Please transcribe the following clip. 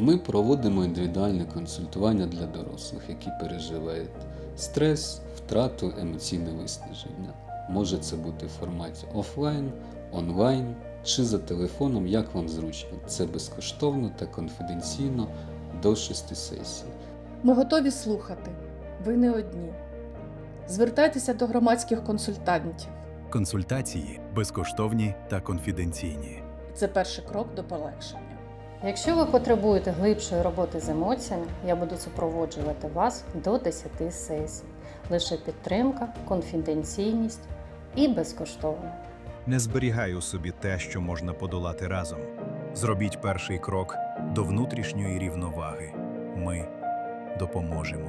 Ми проводимо індивідуальне консультування для дорослих, які переживають стрес, втрату, емоційне виснаження. Може це бути в форматі офлайн, онлайн чи за телефоном, як вам зручно. Це безкоштовно та конфіденційно до 6 сесій. Ми готові слухати. Ви не одні. Звертайтеся до громадських консультантів. Консультації безкоштовні та конфіденційні. Це перший крок до полегшення. Якщо ви потребуєте глибшої роботи з емоціями, я буду супроводжувати вас до 10 сесій. Лише підтримка, конфіденційність і безкоштовно. Не зберігай у собі те, що можна подолати разом. Зробіть перший крок до внутрішньої рівноваги. Ми допоможемо.